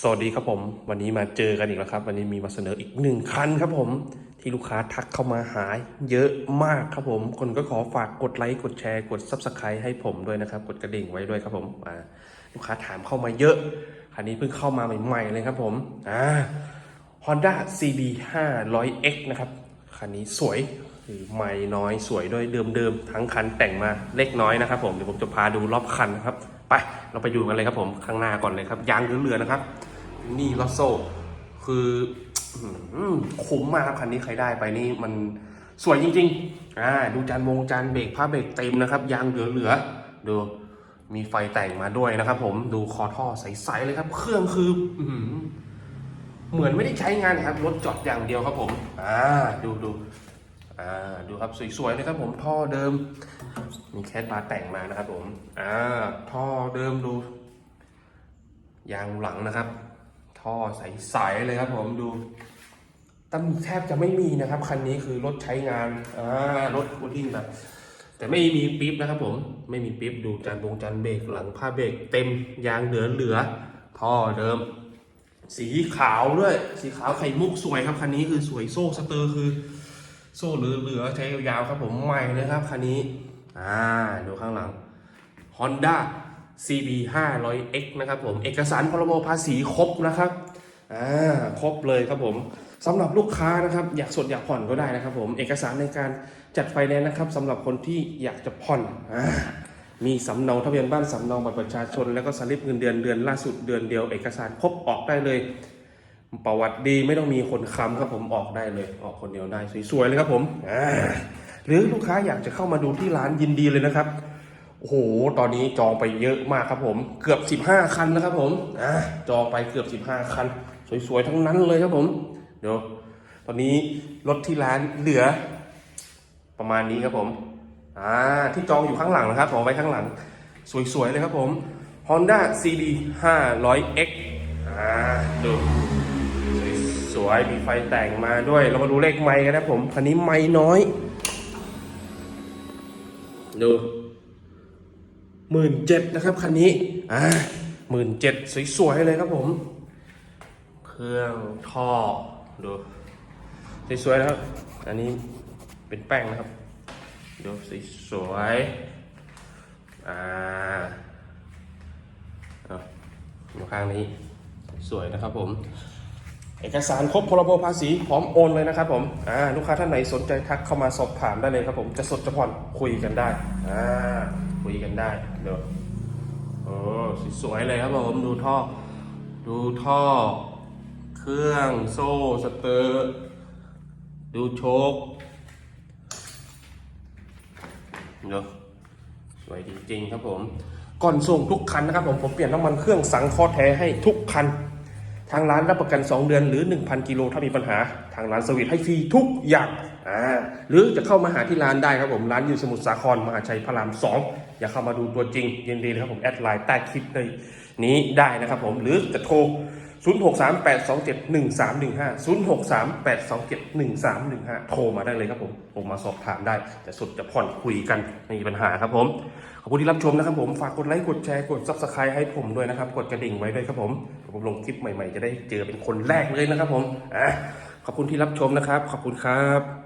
สวัสดีครับผม วันนี้มาเจอกันอีกแล้วครับ วันนี้มีมาเสนออีกหนึ่งคันครับผม ที่ลูกค้าทักเข้ามาหาเยอะมากครับผม คนก็ขอฝากกดไลค์กดแชร์กด Subscribe ให้ผมด้วยนะครับ กดกระดิ่งไว้ด้วยครับผมลูกค้าถามเข้ามาเยอะ คันนี้เพิ่งเข้ามาใหม่ๆเลยครับผมอ่า Honda CB 500X นะครับคันนี้สวยคือใหม่น้อยสวยด้วยเดิมๆทั้งคันแต่งมาเล็กน้อยนะครับผมเดี๋ยวผมจะพาดูรอบคันนะครับ ไป เราไปดูกันเลยครับผมข้างหน้าก่อนเลยครับ ยางเหลือๆนะครับ นี่ลอสโซคือคุ้มมากครับคันนี้ใครได้ไปนี่มันสวยจริงๆอ่าดูจานวงจานเบรกผ้าเบรกเต็มนะครับ ยางเหลือๆดูมีไฟแต่งมาด้วยนะครับผมดูคอท่อใสๆเลยครับ เครื่องคืออเหมือนไม่ได้ใช้งานครับ รถจอดอย่างเดียวครับผม อ่า ดูดู อ่าดูครับสวยๆเลยครับผมท่อเดิม มีแคสบาร์แต่งมานะครับผมอ่าท่อเดิมดู ยางหลังนะครับ ท่อใสๆเลยครับผมดูตำหนิแทบจะไม่มีนะครับ คันนี้คือรถใช้งานอ่ารถคูลิ่งแบบ แต่ไม่มีปิ๊บนะครับผมไม่มีปิ๊บดูจานวงจานเบรกหลังผ้าเบรกเต็มยางเหลือเหลือๆท่อเดิม สีขาวด้วย สีขาวไข่มุกสวยครับคันนี้คือสวยโซ่สเตอร์คือ โซ่เหลือใช้ยาวๆครับผมใหม่เลยครับคันนี้อ่าดูข้างหลัง Honda CB 500X นะครับผมเอกสารพรบภาษีครบนะครับอ่าครบเลยครับผมสำหรับลูกค้านะครับอยากสดอยากผ่อนก็ได้นะครับ ผมเอกสารในการจัดไฟแนนซ์นะครับสำหรับคนที่อยากจะผ่อนอ่ามีสำเนาทะเบียนบ้านสำเนาบัตรประชาชน แล้วก็สลิปเงินเดือนเดือนล่าสุดเดือนเดียว เอกสารครบออกได้เลย ประวัติดีไม่ต้องมีคนค้ำครับผมออกได้เลย ออกคนเดียวได้สวยๆเลยครับผมหรือลูกค้าอยากจะเข้ามาดูที่ร้านยินดีเลยนะครับโอ้โหตอนนี้จองไปเยอะมากครับผม เกือบ 15 คันแล้วครับผมอ่าจองไปเกือบ 15 คัน สวยๆทั้งนั้นเลยครับผม เดี๋ยว ตอนนี้รถที่ร้านเหลือ ประมาณนี้ครับผมอ่าที่จองอยู่ข้างหลังนะครับผมไว้ข้างหลัง สวยๆเลยครับผม Honda CB 500X อ่าดู สวยๆ มีไฟแต่งมาด้วย เรามาดูเลขไม้กันนะผม คันนี้ไม้น้อย ดูหมื่นเจ็ดนะครับคันนี้ อ่าหมื่นเจ็ดสวยๆ เลยครับผม เครื่องท่อ ดู สวยๆนะครับ อันนี้เป็นแป้งนะครับ ดูสสวยๆ อ่าเอาข้างนี้ สวยนะครับผม เอกสารครบพรบภาษีพร้อมโอนเลยนะครับผมอ่าลูกค้าท่านไหนสนใจทักเข้ามาสอบถามได้เลยครับผมจะสดจะผ่อนคุยกันได้อ่าคุยกันได้เดี๋ยวโอ้สวยเลยครับผมดูท่อ ดูท่อ เครื่องโซ่สเตอร์ดูโชคเดี๋ยวสวยจริงๆครับผม ก่อนส่งทุกคันนะครับผมผมเปลี่ยนน้ำมันเครื่องสังเคราะห์แท้ให้ทุกคัน ทางร้านรับประกัน 2 เดือนหรือ 1,000 กิโลถ้ามีปัญหา ทางร้านสวิตให้ฟรีทุกอย่างอ่าหรือจะเข้ามาหาที่ร้านได้ครับผม ร้านอยู่สมุทรสาครมหาชัยพระราม 2 อย่าเข้ามาดูตัวจริงยินดีเลยครับผม แอดไลน์ใต้คลิปเลยนี้ได้นะครับผม หรือจะโทร 0638271315 0638271315 โทรมาได้เลยครับผมผมมาสอบถามได้จะสุดจะผ่อนคุยกันไม่มีปัญหาครับผม ขอบคุณที่รับชมนะครับผม ฝากกดไลค์ กดแชร์ กด subscribe ให้ผมด้วยนะครับ กดกระดิ่งไว้ด้วยครับผม ผมลงคลิปใหม่ๆ จะได้เจอเป็นคนแรกเลยนะครับผมอะขอบคุณที่รับชมนะครับ ขอบคุณครับ